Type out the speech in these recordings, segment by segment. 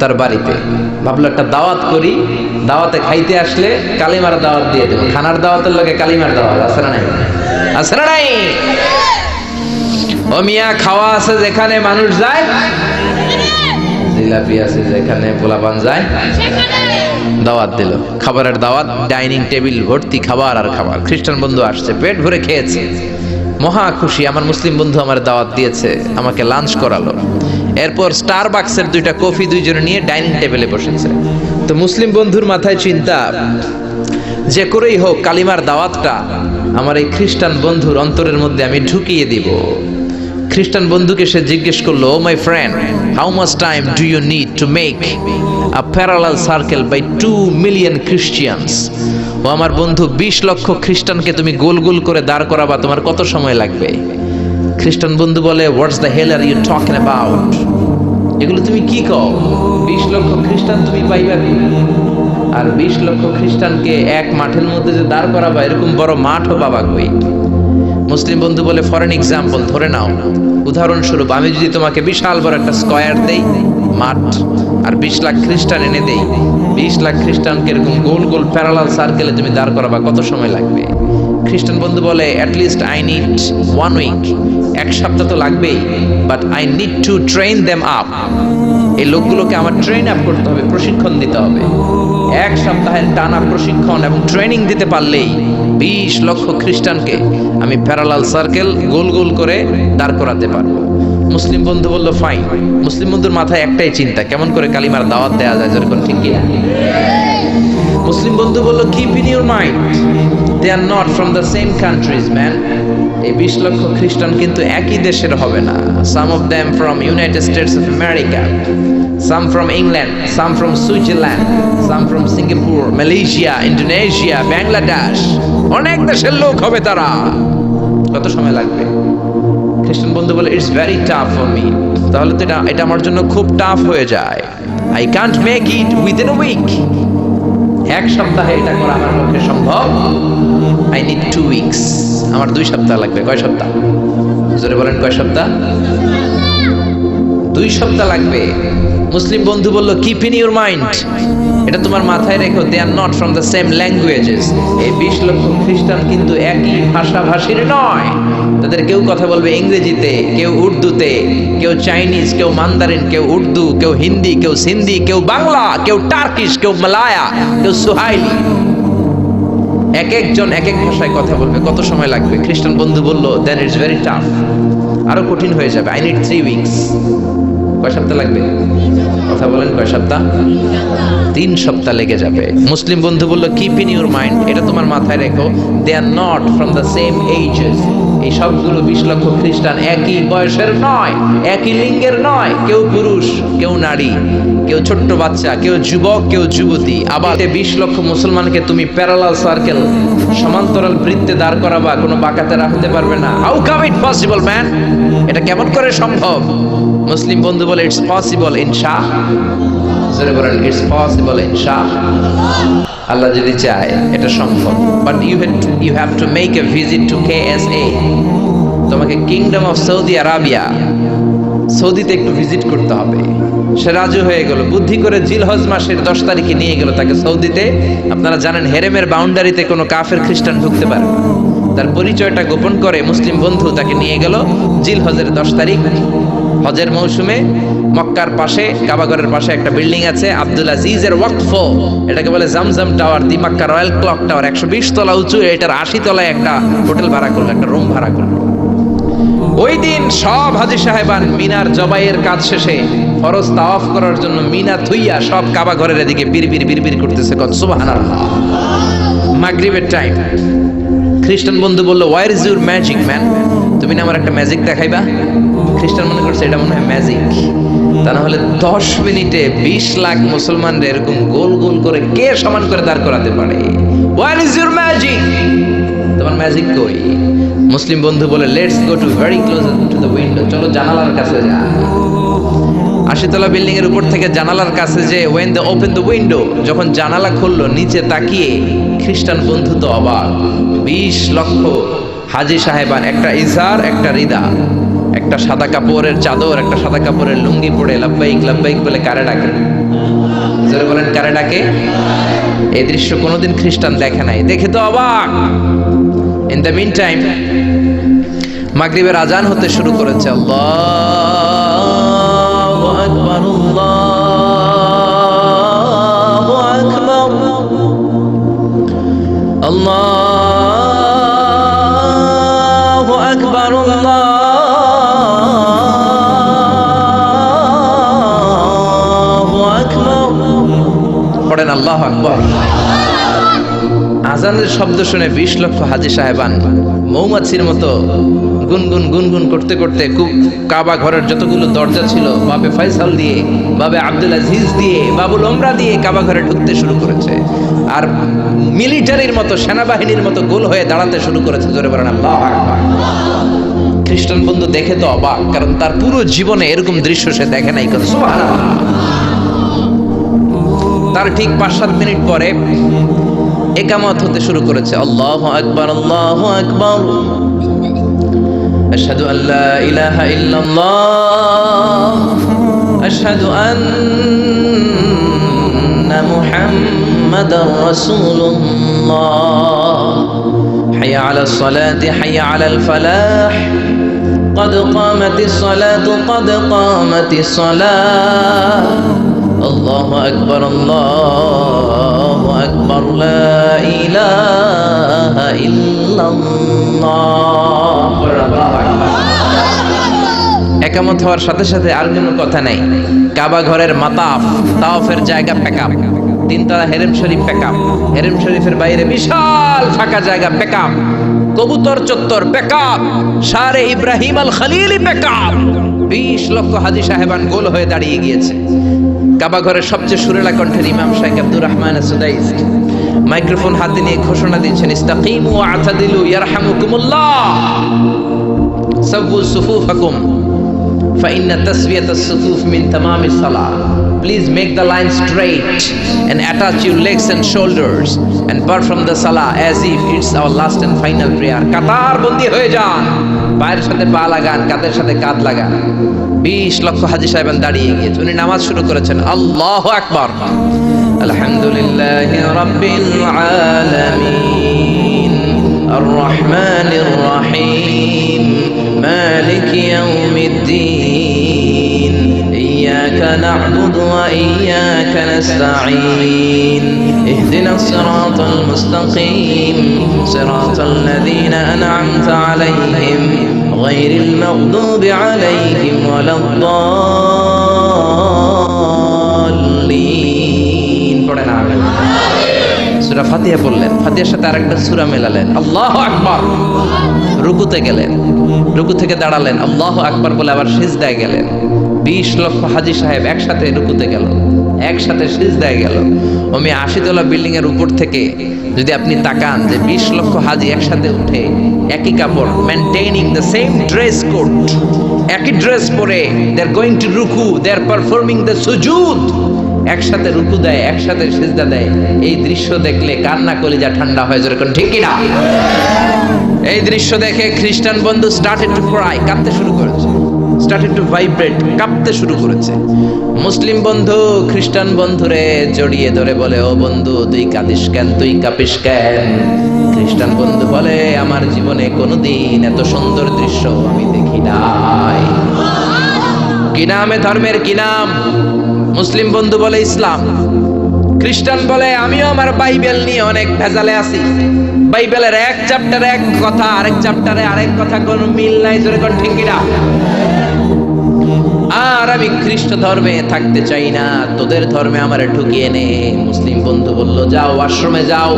তার বাড়িতে। ভাবলো একটা দাওয়াত করি, দাওয়াতে খাইতে আসলে কালিমার দাওয়াত দিয়ে দেবো। খানার দাওয়াতের লোকে কালিমার দাওয়াত, আছে না নাই? আছে না নাই? ও মিয়া, খাওয়া আছে যেখানে মানুষ যায়? জিলাপি আছে যেখানে পোলাপান যায়? দাওয়াত দিল। খাবারের দাওয়াত, ডাইনিং টেবিল, ভর্তি খাবার আর খাবার। খ্রিস্টান বন্ধু আসছে, পেট ভরে খেয়েছে। মহা খুশি, আমার মুসলিম বন্ধু আমার দাওয়াত দিয়েছে, আমাকে লাঞ্চ করালো। এরপর স্টার বাক্সের দুইটা কফি দুইজনে নিয়ে ডাইনিং টেবিলে বসেছে। তো মুসলিম বন্ধুর মাথায় চিন্তা, যে করেই হোক কালিমার দাওয়াতটা আমার এই খ্রিস্টান বন্ধুর অন্তরের মধ্যে আমি ঢুকিয়ে দিব। খ্রিস্টান বন্ধুকে সে জিজ্ঞেস করল ও my friend how much time do you need to make a parallel circle by two million Christians ও আমার বন্ধু, বিশ লক্ষ খ্রিস্টানকে তুমি গোল গোল করে দাঁড় করাবা, তোমার কত সময় লাগবে? খ্রিস্টান বন্ধু বলে what's the hell are you talking about এগুলো তুমি কি কও? বিশ লক্ষ খ্রিস্টান তুমি পাইবা কি? আর বিশ লক্ষ খ্রিস্টানকে এক মাঠের মধ্যে যে দাঁড় করাবা, এরকম বড় মাঠও পাবা কই? মুসলিম বন্ধু বলে ফরেন এক্সাম্পল ধরে নাও। উদাহরণস্বরূপ, আমি যদি তোমাকে বিশাল বড় একটা স্কয়ার দেই, মাঠ, আর বিশ লাখ খ্রিস্টান এনে দেই, বিশ লাখ খ্রিস্টানকে এরকম গোল গোল প্যারালাল সার্কেলে তুমি দাঁড় করাবা, কত সময় লাগবে? খ্রিস্টান বন্ধু বলে at least I need one week এক সপ্তাহ তো লাগবেই but I need to train them up এই লোকগুলোকে আমার ট্রেন আপ করতে হবে, প্রশিক্ষণ দিতে হবে। এক সপ্তাহের টানা প্রশিক্ষণ এবং ট্রেনিং দিতে পারলেই বিশ লক্ষ খ্রিস্টানকে আমি প্যারালাল সার্কেল গোল গোল করে দাঁড় করাতে পারব। মুসলিম বন্ধু বলল ফাইন মুসলিম বন্ধুর মাথায় একটাই চিন্তা, কেমন করে কালিমার দাওয়াত দেওয়া যায় যেরকম ঠিক কিনা মুসলিম বন্ধু বলল keep in your mind they are not from the same countries man এই বিশ লক্ষ খ্রিস্টান কিন্তু একই দেশের হবে না। Some of them from United States of America some from England some from Switzerland some from Singapore Malaysia Indonesia Bangladesh অনেক দেশের লোক হবে তারা। কত সময় লাগবে? খ্রিস্টান বন্ধু বলে it's very tough for me তাহলে তো এটা এটা আমার জন্য খুব টাফ হয়ে যায়। I can't make it within a week এক সপ্তাহে এটা করা আমার পক্ষে সম্ভব। আই নিড টু উইকস আমার দুই সপ্তাহ লাগবে। কয় সপ্তাহ? জোরে বলেন, কয় সপ্তাহ? দুই সপ্তাহ লাগবে। মুসলিম বন্ধু বলল কিপ ইন ইউর মাইন্ড এটা তোমার মাথায় রেখো they are not from the same languages এই বিশ লক্ষ খ্রিস্টান কিন্তু একই ভাষাভাষীর নয়। তাদের কেউ কথা বলবে ইংরেজিতে, কেউ উর্দুতে, কেউ চাইনিজ, কেউ মান্দারিন, কেউ উর্দু, কেউ হিন্দি, কেউ সিন্ধি, কেউ বাংলা, কেউ টার্কিশ, কেউ মালায়া, কেউ সুহাইলি। এক একজন, এক এক ভাষায় কথা বলবে, কত সময় লাগবে? খ্রিস্টান বন্ধু বলল দেন ইটস ভেরি টাফ আরও কঠিন হয়ে যাবে। আই নিড থ্রি উইকস কয় সপ্তাহ লাগবে? কথা বলেন কয় সপ্তাহ? তিন সপ্তাহ লেগে যাবে। মুসলিম বন্ধু বলল কিপ ইন ইউর মাইন্ড এটা তোমার মাথায় রেখো they are not from the same ages এই সবগুলো বিশ লক্ষ খ্রিস্টান একই বয়সের নয়, একই লিঙ্গের নয়, কেউ পুরুষ, কেউ নারী, কেউ ছোট্ট বাচ্চা, কেউ যুবক, কেউ যুবতী। আবার বিশ লক্ষ মুসলমানকে তুমি প্যারালাল সার্কেল, সমান্তরাল বৃত্তে দাঁড় করাবা, কোনো বাঁকাতে রাখতে পারবে না। How come it possible man এটা কেমন করে সম্ভব? মুসলিম বন্ধু বলে ইটস পসিবল ইনশা বলেন ইটস পসিবল ইনশা আল্লাহ যদি চায়, এটা সম্ভব। But you you have to make a visit to K S A তোমাকে কিংডম অফ সৌদি আরাবিয়া সৌদিতে একটু ভিজিট করতে হবে। সে রাজু হয়ে গেল। বুদ্ধি করে জিলহজ মাসের দশ তারিখে নিয়ে গেল তাকে সৌদিতে আপনারা জানেন, হেরেমের বাউন্ডারিতে কোনো কাফের খ্রিস্টান ঢুকতে পারে তার পরিচয়টা গোপন করে মুসলিম বন্ধু তাকে নিয়ে গেল জিল হজের দশ তারিখ। হজের মৌসুমে মক্কার পাশে, কাবাগরের পাশে একটা বিল্ডিং আছে, আব্দুল আজিজের ওয়াকফ। এটাকে বলে Zamzam tower, the Mecca royal clock tower, একশো বিশ তলা উঁচু, এটার আশি তলায় একটা হোটেল ভাড়া করল, একটা রুম ভাড়া করল। ওই দিন সব হাজি সাহেবান মিনার জবাইয়ের কাজ শেষে ফরজ তাওয়াফ করার জন্য মিনা থুইয়া সব কাবা ঘরের এদিকে বিড়বিড় বিড়বিড় করতেছে কত সুবহানাল্লাহ। মাগরিবের টাইম খ্রিস্টান বন্ধু বলল where is your magic man তুমি না আমার একটা ম্যাজিক দেখাইবা? খ্রিস্টান মনে করছে এটা মনে হয় ম্যাজিক তা না হলে দশ মিনিটে বিশ লাখ মুসলমানদের এরকম গোল গোল করে কে সমান করে দাঁড় করাতে পারে? ওয়ার ইজ ইউর ম্যাজিক তোমার ম্যাজিক কই? মুসলিম বন্ধু বলে let's go to very close to the window চলো জানালার কাছে যা আশিতলা বিল্ডিং এর উপর থেকে জানালার কাছে যে when the open the window যখন জানালা খুললো, নিচে তাকিয়ে খ্রিস্টান বন্ধু তো অবাক। বিশ লক্ষ হাজি সাহেবান, একটা ইজার একটা রিদা। একটা সাদা কাপড়ের চাদর, একটা সাদা কাপড়ের লুঙ্গি পরে লাব্বাইক লাব্বাইক বলে কারে ডাকে? জোরে বলেন, কারে ডাকে? এই দৃশ্য কোনোদিন খ্রিস্টান দেখে নাই। দেখে তো অবাক। ইন দ্য মিন টাইম মাগরিবের আজান হতে শুরু করেছে। আল্লাহু আল্লাহু আল্লাহু আকবার। আজানের শব্দ শুনে বিশ লক্ষ হাজি সাহেবান মৌমাছির মতো গুনগুন গুনগুন করতে করতে কাবা ঘরের যতগুলো দরজা ছিল, বাবে ফয়সাল দিয়ে, বাবে আব্দুল আজিজ দিয়ে, বাবুল ওমরা দিয়ে কাবা ঘরে ঢুকতে শুরু করেছে। আর মিলিটারির মতো, সেনাবাহিনীর মতো গোল হয়ে দাঁড়াতে শুরু করেছে, জোরে বলেন আল্লাহ খ্রিস্টান বন্ধু দেখে তো অবাক, কারণ তার পুরো জীবনে এরকম দৃশ্য সে দেখে নাই সুবহানাল্লাহ। তার ঠিক পাঁচ সাত মিনিট পরে একামত হতে শুরু করেছে আল্লাহ আকবার আল্লাহ আকবার أشهد أن لا إله إلا الله أشهد أن محمد رسول الله حي على الصلاة حي على الفلاح قد قامت الصلاة قد قامت الصلاة الله أكبر الله أكبر لا إله إلا الله একামত হওয়ার সাথে সাথে আর কোনো কথা নাই কাবা ঘরের মাতাফ তাওফের জায়গা প্যাকআপ তিনতলা হেরেম শরীফ প্যাকআপ হেরেম শরীফের বাইরে বিশাল ফাঁকা জায়গা প্যাকআপ কবুতর চত্বর প্যাকআপ সারে ইব্রাহিম আল খালিলি প্যাকআপ বিশ লক্ষ হাজি সাহেবান গোল হয়ে দাঁড়িয়ে গিয়েছে কাবা ঘরের সবচেয়ে সুরেলা কণ্ঠের ইমাম Shaikh Abdur Rahman Sudais microphone হাতে নিয়ে ঘোষণা দিচ্ছেন ইস্তাকিমু ওয়া আতাদিলু ইয়ারহামুকুমুল্লাহ সাব্বু সুফুফাকুম فإن تسوية الصفوف من تمام الصلاة Please make the line straight and attach your legs and shoulders and perform the salah as if it's our last and final prayer. কাতার বন্দি হয়ে যান পায়ের সাথে পা লাগান কাঁধের সাথে কাঁধ লাগান বিশ লক্ষ হাজি সাহেবান দাঁড়িয়ে গিয়েছে উনি নামাজ শুরু করেছেন আল্লাহ আকবার আলহামদুলিল্লাহ রাব্বিল আলামিন الرحمن الرحيم مالك يوم الدين إياك نعبد وإياك نستعين اهدنا الصراط المستقيم صراط الذين أنعمت عليهم غير المغضوب عليهم ولا الضالين পড়েন আমিন সুরা ফাতিহা পড়লেন ফাতিহার সাথে আরেকটা সুরা মেলালেন আল্লাহ আকবার রুকুতে গেলেন রুকু থেকে দাঁড়ালেন আল্লাহ আকবার বলে আবার সিজদায় গেলেন বিশ লক্ষ হাজি সাহেব একসাথে রুকুতে গেল, একসাথে সিজদায় গেল। আমি আশিতলা বিল্ডিং এর উপর থেকে যদি আপনি তাকান যে বিশ লক্ষ হাজি একসাথে উঠে একই কাপড় maintaining the same dress code একই ড্রেস পরে দে আর গোয়িং টু রুকু দে আর পারফর্মিং দ্য সুজুদ একসাথে রুকু দেয়, একসাথে সিজদা দেয়। এই দৃশ্য দেখলে কান্না কলিজা ঠান্ডা হয়ে যেরকম ঠিক কিনা? এই দৃশ্য দেখে খ্রিস্টান বন্ধু স্টার্টেড টু ক্রাই কাঁদতে শুরু করেছে। স্টার্টেড টু ভাইব্রেট কাঁপতে শুরু করেছে। মুসলিম বন্ধু, খ্রিস্টান বন্ধুরে জড়িয়ে ধরে বলে, ও বন্ধু, তুই কাঁদিস কেন? তুই কাঁপিস কেন? খ্রিস্টান বন্ধু বলে, আমার জীবনে কোনোদিন এত সুন্দর দৃশ্য আমি দেখি নাই। কি নামে ধর্মের? কি নাম? মুসলিম বন্ধু বলে, ইসলাম। খ্রিস্টান বলে, আমিও আমার বাইবেল নিয়ে অনেক ভেজালে আছি। বাইবেলের এক চ্যাপ্টারে এক কথা, আরেক চ্যাপ্টারে আরেক কথা, কোন মিল নাই, জোরে কোন, ঠিক আর আমি খ্রিস্ট ধর্মে থাকতে চাই না, তোদের ধর্মে আমার ঢুকিয়ে নে। মুসলিম বন্ধু বলল, যাও, আশ্রমে যাও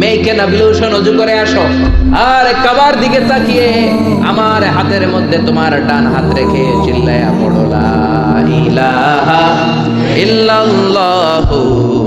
মেয়েকে না বিলুষণ অজু করে আসো। আর কাবার দিকে তাকিয়ে আমার হাতের মধ্যে তোমার ডান হাত রেখে চিল্লায়া পড়ো, লা ইলাহা ইল্লাল্লাহু